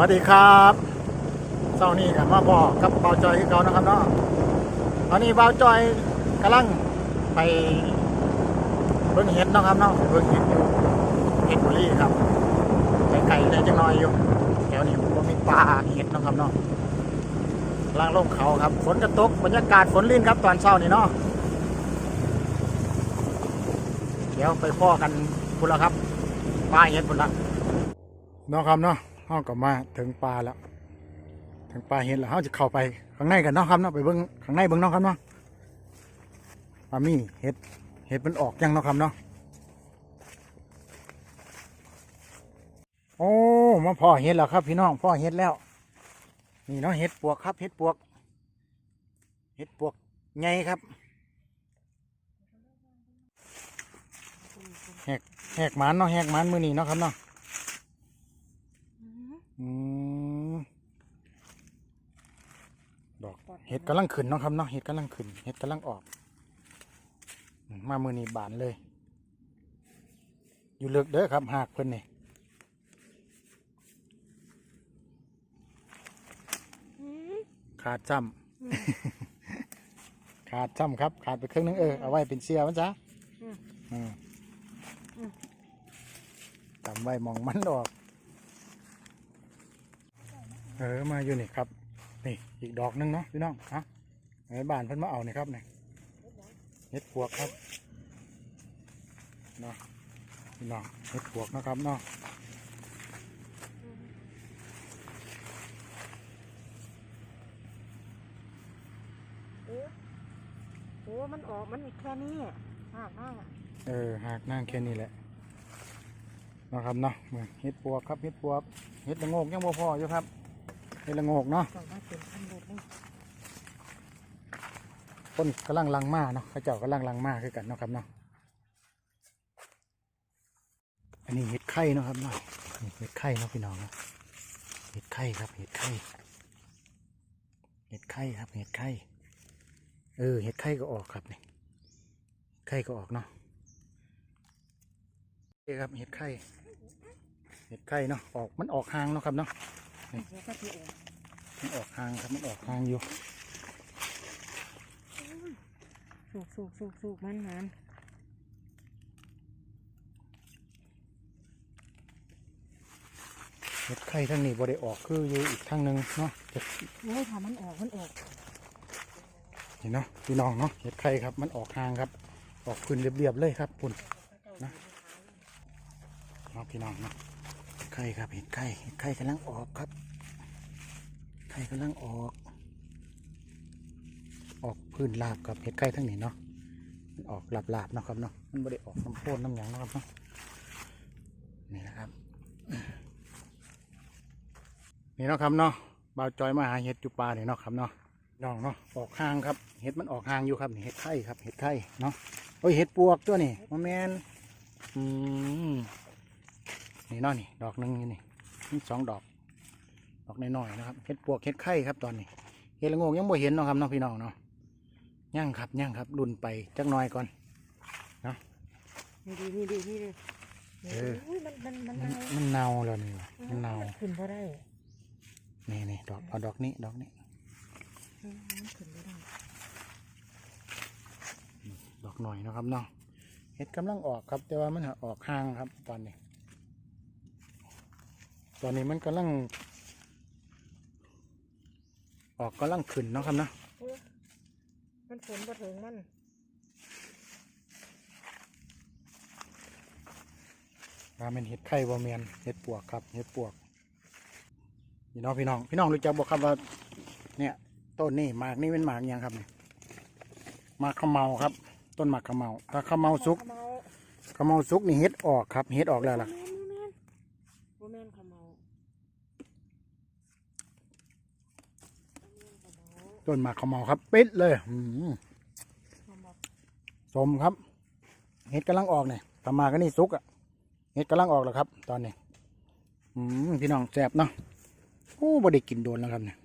วัสดีครับเช้านี้กันมาบอกกับเบาจอยคือเขานะครับเนาะตอนนี้เบาจอยกำลังไปเบิ่งเห็ดนะครับเนาะเบิ่งเห็ดอยู่เห็ดบุรีครับไกลๆได้จังน้อยอยู่แถวนี้ผมมีปลาเห็ดนะครับเนาะล่างลงเขาครับฝนกระตกบรรยากาศฝนลื่นครับตอนเช้านี่เนาะเดี๋ยวไปพ่อกันพุ่นละครับปลาเห็ดพุ่นละเนาะครับเนาะ เฮาก็มาถึงปลาแล้ว ถึงปลาเห็นแล้วเฮาจะเข้าไปข้างในกันเนาะครับเนาะไปเบิ่งข้างในเบิ่งเนาะครับเนาะปลามีเห็ดเห็ดมันออกยังเนาะครับเนาะโอ้มาพ่อเห็ดแล้วครับ พี่น้องพ่อเห็ดแล้ว นี่เนาะเห็ดปวกครับเห็ดปวกเห็ดปวกใหญ่ครับแหกแหกหมันเนาะแหกหมันมือนี้เนาะครับเนาะ อืมดอกเห็ดกำลังขึ้นเนาะครับเนาะเห็ดกำลังขึ้นเห็ดกำลังออกอืมมามือนี้บานเลย อยู่เลือกเด้อครับหากเพิ่นนี่ขาดจ้ำขาดจ้ำครับ ขาดไปครึ่งนึงเออเอาไว้เป็นเสียมันจ้ะอืมอืมอืมจำไว้มองมันออก เออมาอยู่นี่ครับ นี่อีกดอกหนึงเนาะพี่น้องฮะไอ้บ้านเพิ่นมาเอานี่ครับนี่เห็ดปวกครับเนาะพี่น้องเห็ดปวกนะครับเนาะโอ้โหมันออกมันแค่นี้มากมากเออหากนั่งแค่นี้แหละเนาะครับเนาะมาเห็ดปวกครับเห็ดปวกเห็ดละโงกยังบ่พออยู่ครับเห็ดละงกเนาะต้องมาเนพันเด็ดเลยต้นกำลังลังมาเนาะเข้าเจ้ากำลังลังมาคือกันเนาะครับเนาะอันนี้เห็ดไข่เนาะครับเนาะเห็ดไข่เนาะพี่น้องเนาะเห็ดไข่ครับเห็ดไข่เห็ดไข่ครับเห็ดไข่เออเห็ดไข่ก็ออกครับนี่ไข่ก็ออกเนาะนี่ครับเห็ดไข่เห็ดไข่เนาะออกมันออกหางเนาะครับเนาะ เดี๋ยวก็ที่ออกมันออกหางครับมันออกหางอยู่สูกสูกสูกสูกมันมันเห็ดไข่ทั้งนี้บ่ได้ออกคืออยู่อีกทางหนึ่งเนาะจะโอ้ยถ้ามันออกมันออกเห็นเนาะพี่น้องเนาะเห็ดไข่ครับ มันออกหางครับ ออกขึ้นเรียบๆเลยครับปุ่นนะเนาะพี่น้องเนาะเห็ดไข่ครับเห็ดไข่เห็ดไข่กำลังออกครับ ไข่กำลังออก ออกพื้นลาบกับเห็ดไข่ทั้งนี้เนาะมันออกลาบๆเนะครับเนาะมันไม่ได้ออกน้ำโพนน้ำหยังนะครับเนาะนี่นะครับนี่เนาะครับเนาะบ่าวจอยมาหาเห็ดจุปลาเนี่ยเนาะครับเนาะน้องเนาะออกห่างครับเห็ดมันออกห่างอยู่ครับนี่เห็ดไข่ครับเห็ดไข่เนาะโอ้ยเห็ดปวกตัวนี่มาแมนอืม นี่เนาะนี่ดอกหนึงนี่นี่นี่สองดอก ดอกน้อยๆนะครับเห็ดปวกเห็ดไข่ครับตอนนี้เห็ดละโงกยังบ่เห็นเนาะครับเนาะพี่น้องเนาะย่างครับย่างครับรุนไปจักหน่อยก่อนนี่ดีนี่ดีนี่ดีเอออุ้ยมันมันมันมันเน่ามันเน่าแล้วนี่ว่ะมันเน่าขึ้นบ่ได้นี่นี่ดอกเอาดอกนี้ดอกนี้อืมมันขึ้นบ่ได้ดอกหน่อยเนาะครับเนาะเห็ดกำลังออกครับ แต่ว่ามันออกห่างครับตอนนี้ ตอนนี้มันกำลัง ออกกำลังขึ้นเนาะครับเนาะเออมันฝนบ่ถึงมันว่าเป็นเห็ดไข่บะเมียนเห็ดปวกครับเห็ดปวกพี่น้องพี่น้องพี่น้องรู้จักบอกครับว่า เนี่ยต้นนี่หมากนี่เป็นหมากหยังครับเนี่ยหมากขมเมาครับ ต้นหมากขมเมาถ้าขมเมาสุกขะเมาขมเมาสุกนี่เห็ดออกครับเห็ดออกแล้วล่ะ บ่แม่นบ่แม่นบ่แม่นขะเมา ต้นหมากขมเมาครับปิดเลยอืมขะเมาสมครับ เห็ดกำลังออกเนี่ยทำมาก็นี่สุกอะเห็ดกำลังออกแล้วครับ ตอนนี้อืมพี่น้องแซ่บเนาะโอ้บ่ได้กินโดนแล้วครับเนี่ย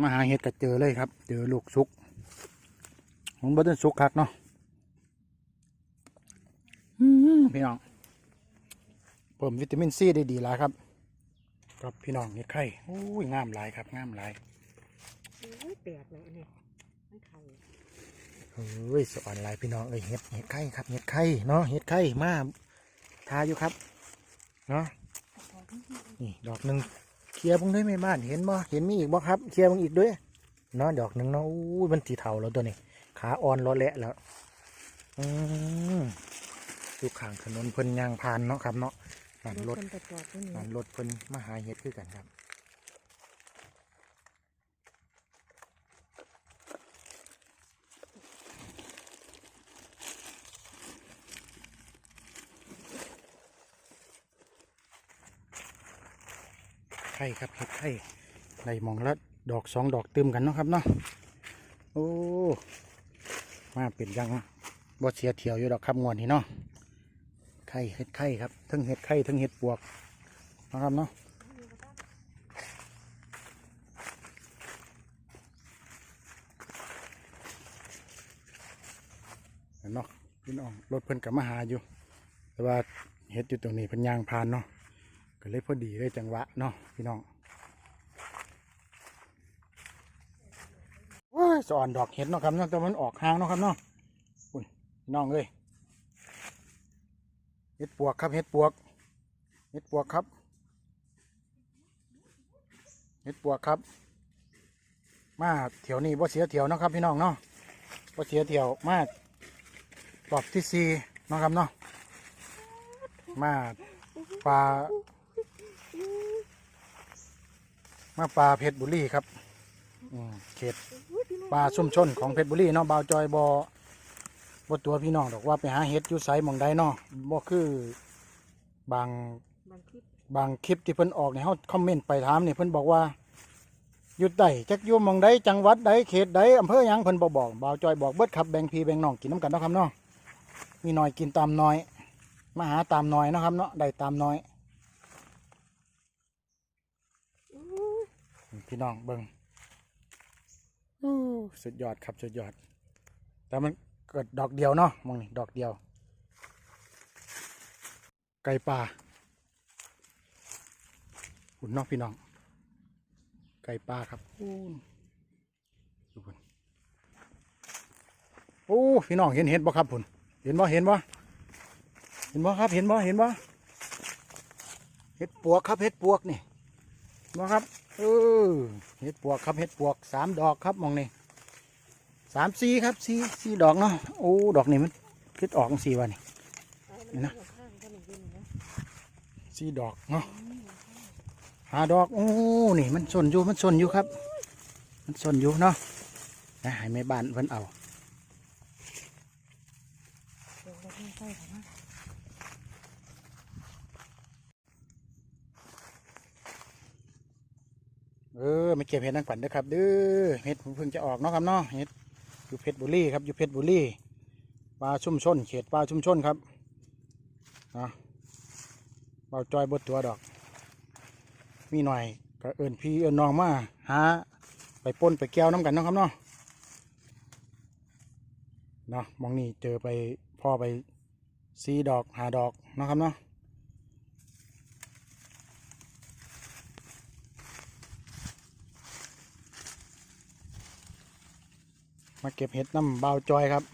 มาหาเห็ดก็เจอเลยครับ เจอลูกสุกมันบ่ได้สุกคักเนาะพี่น้องเพิ่มวิตามินซีได้ดีแล้วครับ ครับพี่น้องเห็ดไข่โอ้ยงามหลายครับงามหลาย ยแปลกเลยอันนี้มันไข่เฮ้ยสอนหลายพี่น้องเอ้ยเห็ดเห็ดไข่ครับเห็ดไข่เนาะเห็ดไข่มาทาอยู่ครับเนาะนี่ดอกหนึ่งเคลียร์บุ้งด้วยไม่บ้านเห็นบ่เห็นมีอีกบ่ครับเคลียร์บุ้งอีกด้วยเนาะดอกหนึ่งเนาะอู้ยมันสีเทาแล้วตัวนี้ขาอ่อนรอแหละแล้วอืมอยู่ข้างถนนเพิ่นยางพานเนาะครับเนาะนั่นรถมันไปจอดที่นี่นั่นรถเพิ่นมาหาเห็ดคือกันครับ ข่ครับเห็ดไข่ในมองละดอกสองดอกเติมกันเนาะครับเนาะโอ้มาเป็นยังบ่เสียเที่ยวอยู่ดอกครับงวนนี่เนาะไข่เห็ดไข่ครับทั้งเห็ดไข่ทั้งเห็ดปวกนะครับเนาะเห็นเนาะพี่น้องรถเพิ่นกับมาหาอยู่ แต่ว่าเห็ดอยู่ตรงนี้เพิ่นยางพานเนาะ ก็เลยพอดีเลยจังหวะเนาะพี่น้องว้ายสอนดอกเห็ดเนาะครับเนาะแต่มันออกห่างเนาะครับเนาะอุ้ยพี่น้องเอ้ยเห็ดปวกครับเห็ดปวกเห็ดปวกครับเห็ดปวกครับ มาเที่ยวนี้บ่เสียเที่ยวเนาะครับพี่น้องเนาะบ่เสียเที่ยวมารอบที่สี่เนาะครับเนาะมาปลา มาปลาเพชรบุรีครับอืมเขตปลาชุ่มชนของเพชรบุรีเนาะบาวจอยบอบตัวพี่น้องดอกว่าไปหาเห็ดอยู่ไสหมองใดเนาะบ่คือบางบางคลิปบางคลิปที่เพิ่นออกเนี่ยเขาคอมเมนต์ไปถามเนี่ยเพิ่นบอกว่าอยู่ใดจักอยู่หมองใดจังหวัดใดเขตใดอำเภอหยังเพิ่นบ่บอกบาวจอยบอกเบิดครับแบ่งพี่แบ่งน้องกินน้ำกันเนาะครับเนาะมีน้อยกินตามน้อย มาหาตามน้อยเนาะครับเนาะได้ตามน้อย พี่น้องเบิงอู้สุดยอดครับสุดยอด แต่มันเกิดดอกเดียวเนาะมองนี่ดอกเดียว ไก่ป่าหุ่นเนอกพี่น้อง ไก่ป่าครับอู้ดูพุ่นโอ้พี่น้องเห็นเห็นบ่ครับพุ่นเห็นบ่เห็นบ่เห็นบ่ครับเห็นบ่เห็นบ่เห็ดปวกครับเห็ดปวกนี่บ่ครับเออเห็ดปวกครับเห็ดปวกสามดอกครับมองนี่สามสี่ครับสี่สี่ดอกเนาะโอ้ดอกนี่มันคิดออกสี่วันนี่นี่นะอยู่ข้างกันอีกทีหนึ่งนะสี่ดอกเนาะหาดอกโอ้นี่มันสนอยู่มันสนอยู่ครับ มันสนอยู่เนาะนะให้แม่บ้านเพิ่นเอา เดี๋ยวเราไม่ใส่ของมัน เออไม่เก็บเห็ดนังฝันเด้อครับเด้อเห็ดเพิ่งจะออกเนาะครับเนาะเห็ดอยู่เพชรบุรีครับอยู่เพชรบุรีปลาชุ่มชน เขตปลาชุ่มชนครับเนาะเบาจอยบดตัวดอก มีหน่อยก็เอินพี่เอินน้องมาหาไปป่นไปแก้วน้ำกันเนาะครับเนาะเนาะมองนี่เจอไปพ่อไปสีดอกหาดอกเนาะครับเนาะ มาเก็บเห็ดน้ำเบาจอยครับ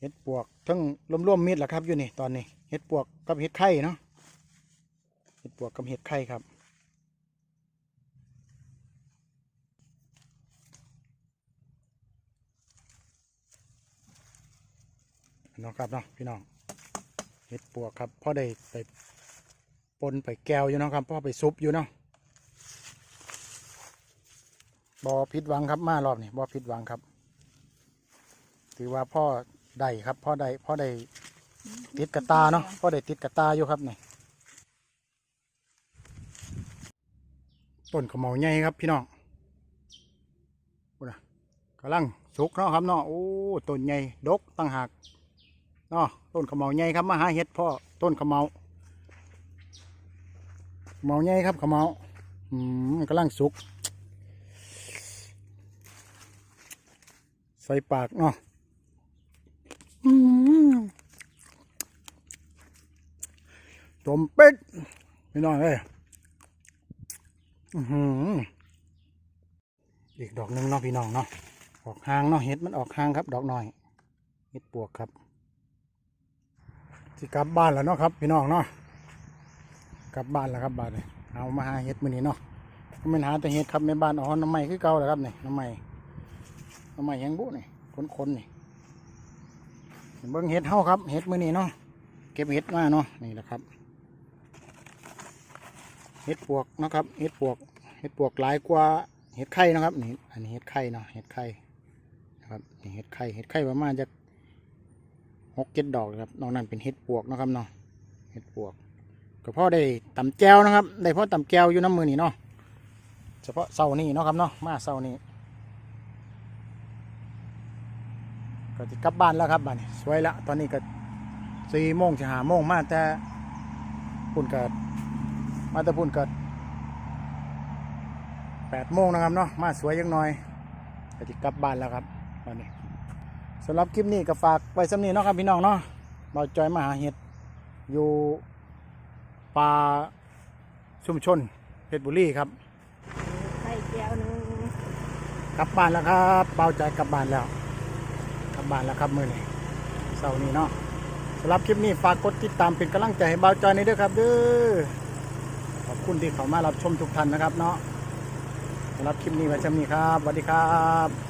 เห็ดปวกทั้งร่วมๆมิดแหละครับอยู่นี่ตอนนี้เห็ดปวกกับเห็ดไข่เนาะเห็ดปวกกับเห็ดไข่ครับน้องครับเนาะพี่น้องเห็ดปวกครับพ่อได้ไปปนไปแก้วอยู่เนาะครับพ่อไปซุปอยู่เนาะ บอผิดหวังครับมารอบนี้บอผิดหวังครับ ถือว่าพ่อได้ครับพ่อได้พ่อได้ติดกระตาเนาะพ่อได้ติดกระตาอยู่ครับนี่ต้นขมเหลาใหญ่ครับพี่น้องพูดนะกำลังสุกเนาะครับเนาะโอ้ต้นใหญ่ดกตั้งหากเนาะต้นขมเหลาใหญ่ครับมาหาเห็ดพ่อต้นขมเหลาขมเหลาใหญ่ครับขมเหลาอืมกำลังสุก ส่ปากเนาะจมเป็ดพี่น้องเอ้ยอื้อหืออีกดอกหนึ่งเนาะพี่น้องเนาะ ออกหางเนาะเห็ดมันออกหางครับ ดอกน้อย เห็ดปวกครับสิกลับบ้านแล้วเนาะครับ พี่น้องเนาะ กลับบ้านแล้วครับบ้านเลยเอามาหาเห็ดมื้อนี้เนาะก็เป็นหาแต่เห็ดครับในบ้านอ๋อน้ำใหม่คือเก่าแหละครับนี่น้ำใหม่ น้ำใหม่ยังบุนี่คนๆนี่เบิ่งเห็ดเฮาครับเห็ดมือนี้เนาะเก็บเห็ดมาเนาะนี่แหละครับเห็ดปวกนะครับเห็ดปวกเห็ดปวกหลายกว่าเห็ดไข่นะครับนี่อันนี้เห็ดไข่เนาะเห็ดไข่นะครับนี่เห็ดไข่เห็ดไข่ประมาณจะหกเจ็ดดอกนะครับนอกนั้นเป็นเห็ดปวกนะครับเนาะเห็ดปวกก็พ่อได้ตำแจวนะครับ ได้พ่อตำแจวอยู่น้ำมือนี่เนาะเฉพาะเสานี้เนาะครับเนาะมาเสานี้ ก็จะกลับบ้านแล้วครับบ้านนี้สวยละตอนนี้ก็สี่โมงจะหาโมงมาแต่ปุ่นเกิดมาแตะพุ่นเกิดแปดโมงนะครับเนาะมาสวยยังน้อยก็จะกลับบ้านแล้วครับตอนนี้สำหรับคลิปนี้ก็ฝากไว้สำนี้เนาะครับพี่น้องเนาะเบาจอยมาหาเห็ดอยู่ป่าชุมชนเพชรบุรีครับไข่แก้วหนึงกลับบ้านแล้วครับเบาใจกลับบ้านแล้วกลั บ้านแล้วครับมือนี้เสาร์นี้เนาะสำหรับคลิปนี้ฝากกดติดตามเป็นกำลังใจให้บ่าจอยนี้ด้วยครับเด้อขอบคุณที่เข้ามารับชมทุกท่านนะครับเนาะสำหรับคลิปนี้ไว้จำนี้ครับสวัสดีครับ